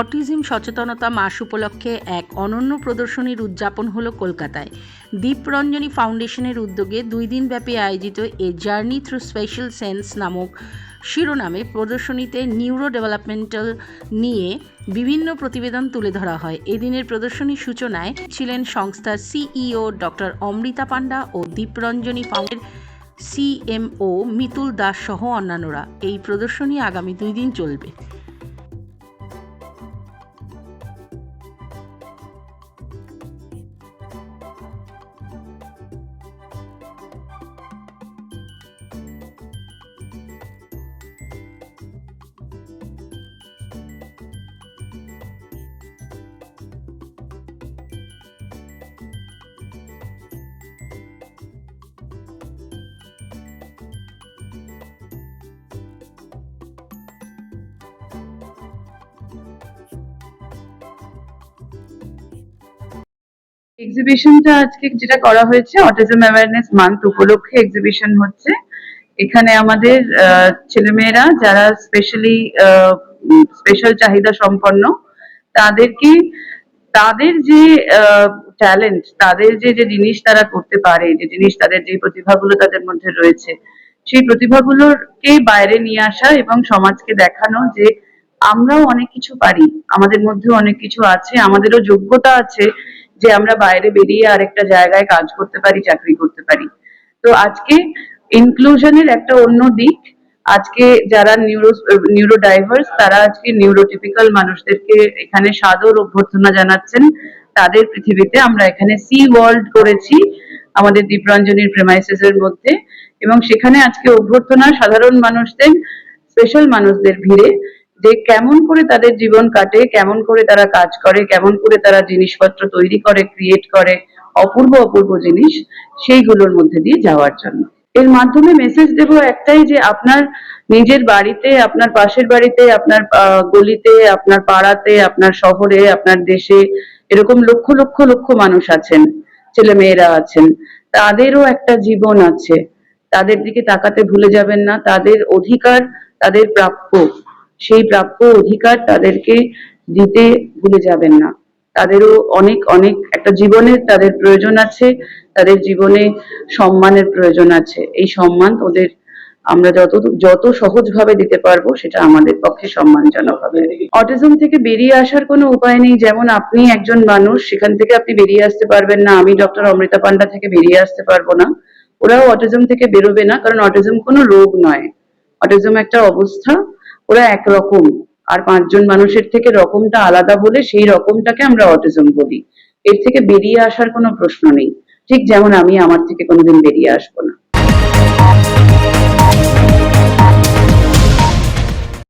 Autism সচেতনতা মাস উপলক্ষে এক অনন্য প্রদর্শনীর উদযাপন হলো কলকাতায়। দীপরঞ্জনী ফাউন্ডেশনের উদ্যোগে দুই দিনব্যাপী আয়োজিত a journey through special sense নামক শিরোনামে প্রদর্শনীতে নিউরো ডেভেলপমেন্টাল নিয়ে বিভিন্ন প্রতিবেদন তুলে ধরা হয়। এদিনের প্রদর্শনীর সূচনায় ছিলেন সংস্থার সিইও ডক্টর অমৃতা পাণ্ডা ও দীপরঞ্জনী ফাউন্ডের সিএমও মিতুল দাস সহ অন্যান্যরা। এই প্রদর্শনী আগামী দুই দিন চলবে। এক্সিবিশনটা আজকে যেটা করা হয়েছে অটিজম অ্যাওয়ারনেস মান্থ উপলক্ষে এক্সিবিশন হচ্ছে। এখানে আমাদের ছেলেমেয়েরা যারা স্পেশালি স্পেশাল চাহিদা সম্পন্ন, তাদেরকে, তাদের যে ট্যালেন্ট তাদের যে যে জিনিস তারা করতে পারে, যে জিনিস তাদের যে প্রতিভাগুলো তাদের মধ্যে রয়েছে, সেই প্রতিভাগুলোকে বাইরে নিয়ে আসা এবং সমাজকে দেখানো যে আমরাও অনেক কিছু পারি, আমাদের মধ্যেও অনেক কিছু আছে, আমাদেরও যোগ্যতা আছে যে আমরা বাইরে বেরিয়ে আরেকটা জায়গায় কাজ করতে পারি, চাকরি করতে পারি। তো আজকে ইনক্লুশনের একটা অন্য দিক। আজকে যারা নিউরো নিউরো ডাইভার্স তারা আজকে নিউরোটিপিক্যাল মানুষদেরকে এখানে সাদর অভ্যর্থনা জানাচ্ছেন। তাদের পৃথিবীতে আমরা এখানে সি ওয়ার্ল্ড করেছি, আমাদের দীপরঞ্জনীর প্রেমাইসিস এর মধ্যে। এবং সেখানে আজকে অভ্যর্থনা সাধারণ মানুষদের স্পেশাল মানুষদের ভিড়ে। যে কেমন করে তাদের জীবন কাটে, কেমন করে তারা কাজ করে, কেমন করে তারা জিনিসপত্র তৈরি করে ক্রিয়েট করে, অপূর্ব অপূর্ব জিনিস সেইগুলোর মধ্যে দিয়ে যাওয়ার জন্য। এর মাধ্যমে মেসেজ দেব একটাই যে আপনার নিজের বাড়িতে, আপনার পাশের বাড়িতে, আপনার গলিতে, আপনার পাড়াতে, আপনার শহরে, আপনার দেশে এরকম লক্ষ লক্ষ লক্ষ মানুষ আছেন, ছেলে মেয়েরা আছেন। তাদেরও একটা জীবন আছে। তাদের দিকে তাকাতে ভুলে যাবেন না। তাদের অধিকার তাদের প্রাপ্য। সেই প্রাপ্য অধিকার তাদেরকে দিতে ভুলে যাবেন না। তাদেরও অনেক অনেক একটা জীবনের তাদের প্রয়োজন আছে, তাদের জীবনে সম্মানের প্রয়োজন আছে। এই সম্মান ওদের আমরা যত যত সহজভাবে দিতে পারব সেটা আমাদের পক্ষে সম্মানজনক হবে। অটিজম থেকে বেরিয়ে আসার কোনো উপায় নেই। যেমন আপনি একজন মানুষ, সেখান থেকে আপনি বেরিয়ে আসতে পারবেন না। আমি ডক্টর অমৃতা পান্ডা থেকে বেরিয়ে আসতে পারব না। ওরাও অটিজম থেকে বেরোবে না, কারণ অটিজম কোনো রোগ নয়। অটিজম একটা অবস্থা ওরা একরকম। আর পাঁচজন মানুষের থেকে রকমটা আলাদা বলে সেই রকমটাকে আমরা অটিজম বলি। এর থেকে বেরিয়ে আসার কোনো প্রশ্ন নেই। ঠিক যেমন আমি আমার থেকে কোনোদিন বেরিয়ে আসব না।